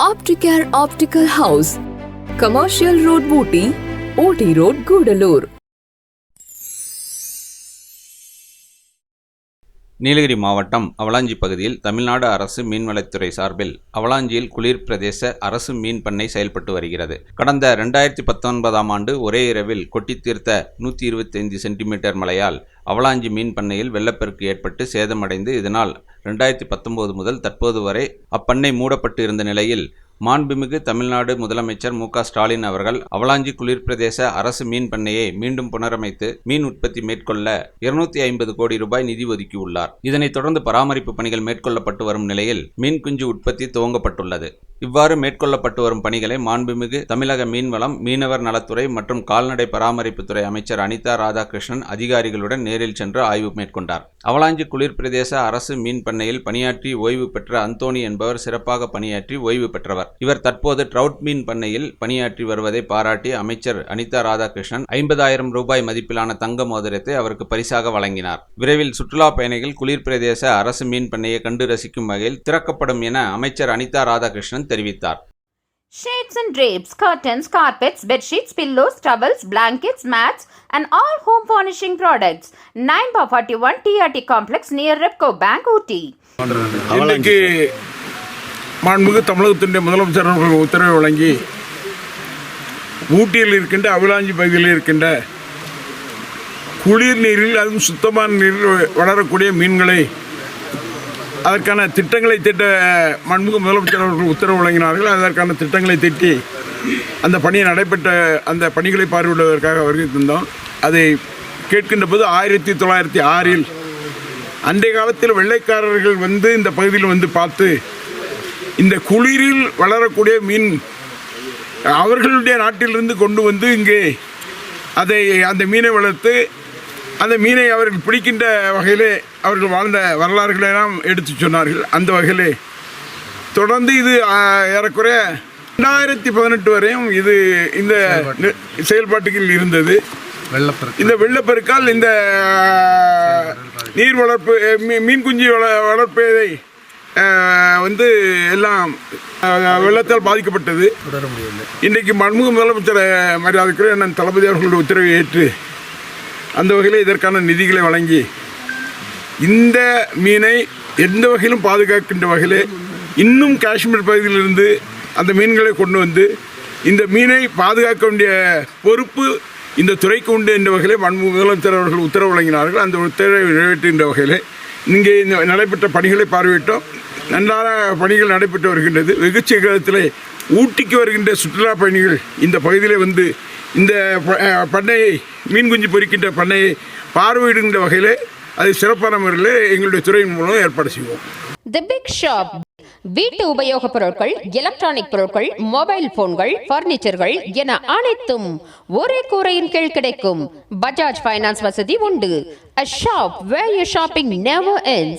Opticare optical house commercial road बूटी Ooty road Gudalur Nilgiri மாவட்டம் avalanche பகுதியில் தமிழ்நாடு அரசு மீன்வளத்துறை சார்பில் அவலாஞ்சியில் குளிர் பிரதேச அரசு மீன் பண்ணை செயல்பட்டு வருகிறது. கடந்த ரெண்டாயிரத்தி பத்தொன்பதாம் ஆண்டு ஒரே இரவில் கொட்டி தீர்த்த நூற்றி இருபத்தைந்து சென்டிமீட்டர் மழையால் அவலாஞ்சி மீன் பண்ணையில் வெள்ளப்பெருக்கு ஏற்பட்டு சேதமடைந்து இதனால் ரெண்டாயிரத்தி பத்தொன்பது முதல் தற்போது வரை அப்பண்ணை மூடப்பட்டு இருந்த நிலையில் மாண்புமிகு தமிழ்நாடு முதலமைச்சர் மு க ஸ்டாலின் அவர்கள் அவலாஞ்சி குளிர்பிரதேச அரசு மீன் பண்ணையை மீண்டும் புனரமைத்து மீன் உற்பத்தி மேற்கொள்ள இருநூத்தி ஐம்பது கோடி ரூபாய் நிதி ஒதுக்கியுள்ளார் இதனைத் தொடர்ந்து பராமரிப்பு பணிகள் மேற்கொள்ளப்பட்டு வரும் நிலையில் மீன் குஞ்சு உற்பத்தி துவங்கப்பட்டுள்ளது. இவ்வாறு மேற்கொள்ளப்பட்டு வரும் பணிகளை மாண்புமிகு தமிழக மீன்வளம் மீனவர் நலத்துறை மற்றும் கால்நடை பராமரிப்புத்துறை அமைச்சர் அனிதா ராதாகிருஷ்ணன் அதிகாரிகளுடன் நேரில் சென்று ஆய்வு மேற்கொண்டார். அவலாஞ்சி குளிர்பிரதேச அரசு மீன் பண்ணையில் பணியாற்றி ஓய்வு பெற்ற அந்தோணி என்பவர் சிறப்பாக பணியாற்றி ஓய்வு பெற்றவர். இவர் தற்போது ட்ரவுட் மீன் பண்ணையில் பணியாற்றி வருவதை பாராட்டி அமைச்சர் அனிதா ராதாகிருஷ்ணன் ஐம்பதாயிரம் ரூபாய் மதிப்பிலான தங்க மோதிரத்தை அவருக்கு பரிசாக வழங்கினார் விரைவில் சுற்றுலா பயணிகள் குளிர் பிரதேச அரசு மீன் பண்ணையை கண்டு ரசிக்கும் வகையில் திறக்கப்படும் என அமைச்சர் அனிதா ராதாகிருஷ்ணன் தெரிவித்தார் Shades and drapes, curtains, carpets, bed sheets, pillows, towels, blankets, mats, and all home furnishing products. 9 by 41 TRT complex near Repco Bank, Ooty. இன்றைக்கு மாண்புமிகு தமிழகத்தினுடைய முதலமைச்சர் அவர்கள் உத்தரவை வழங்கி ஊட்டியில் இருக்கின்ற அவிலாஞ்சி பகுதியில் இருக்கின்ற குளிர் நீரில் அதுவும் சுத்தமான நீரில் வளரக்கூடிய மீன்களை அதற்கான திட்டங்களை திட்ட மண்முக முதலமைச்சர் அவர்கள் உத்தரவு வழங்கினார்கள். அதற்கான திட்டங்களை திட்டி அந்த பணியை நடைபெற்ற அந்த பணிகளை பார்வையிடுவதற்காக வருகை தந்தோம். அதை கேட்கின்ற போது ஆயிரத்தி தொள்ளாயிரத்தி ஆறில் அன்றைய காலத்தில் வெள்ளைக்காரர்கள் வந்து இந்த பகுதியில் வந்து பார்த்து இந்த குளிரில் வளரக்கூடிய மீன் அவர்களுடைய நாட்டிலிருந்து கொண்டு வந்து இங்கே அதை அந்த மீனை வளர்த்து அந்த மீனை அவர்கள் பிடிக்கின்ற வகையிலே அவர்கள் வாழ்ந்த வரலாறுகளை எல்லாம் எடுத்து சொன்னார்கள். அந்த வகையிலே தொடர்ந்து இது ஏறக்குறைய ரெண்டாயிரத்தி பதினெட்டு வரையும் இது இந்த செயல்பாட்டுக்கு இருந்தது. வெள்ளப்பெருக்கு. இந்த வெள்ளப்பெருக்கால் இந்த நீர் வளர்ப்பு மீன் குஞ்சு வள வளர்ப்பதை வந்து எல்லாம் வெள்ளத்தால் பாதிக்கப்பட்டது. இன்றைக்கு மன்முக முதலமைச்சர் மரியாதைக்குரிய அண்ணன் தளபதி அவர்களுடைய உத்தரவை ஏற்று அந்த வகையில் இதற்கான நிதிகளை வழங்கி இந்த மீனை எந்த வகையிலும் பாதுகாக்கின்ற வகையில் இன்னும் காஷ்மீர் பகுதியிலிருந்து அந்த மீன்களை கொண்டு வந்து இந்த மீனை பாதுகாக்க வேண்டிய பொறுப்பு இந்த துறைக்கு உண்டு என்ற வகையில் மன்மு முதலமைச்சர் அவர்கள் உத்தரவு வழங்கினார்கள். அந்த உத்தரவை நிறைவேற்றுகின்ற வகையில் இங்கே நடைபெற்ற பணிகளை பார்வையிட்டோம். நன்றாக பணிகள் நடைபெற்று வருகின்றது. வெகு சீக்கிரத்தில் ஊட்டிக்கு வருகின்ற சுற்றுலா பயணிகள் இந்த பகுதியில் வந்து இந்த ப- பண்ணையை மீன் குஞ்சு பொறிக்கின்ற பண்ணையை பார்வையிடுகின்ற வகையில் அது சிறப்பான முறையில் எங்களுடைய துறையின் மூலம் ஏற்பாடு செய்வோம். தி பிக் ஷாப் வீட்டு உபயோகப் பொருட்கள் எலக்ட்ரானிக் பொருட்கள் மொபைல் போன்கள் பர்னிச்சர்கள் என அனைத்தும் ஒரே கூரையின் கீழ் கிடைக்கும். பஜாஜ் ஃபைனான்ஸ் வசதி உண்டு. A shop where your shopping never ends.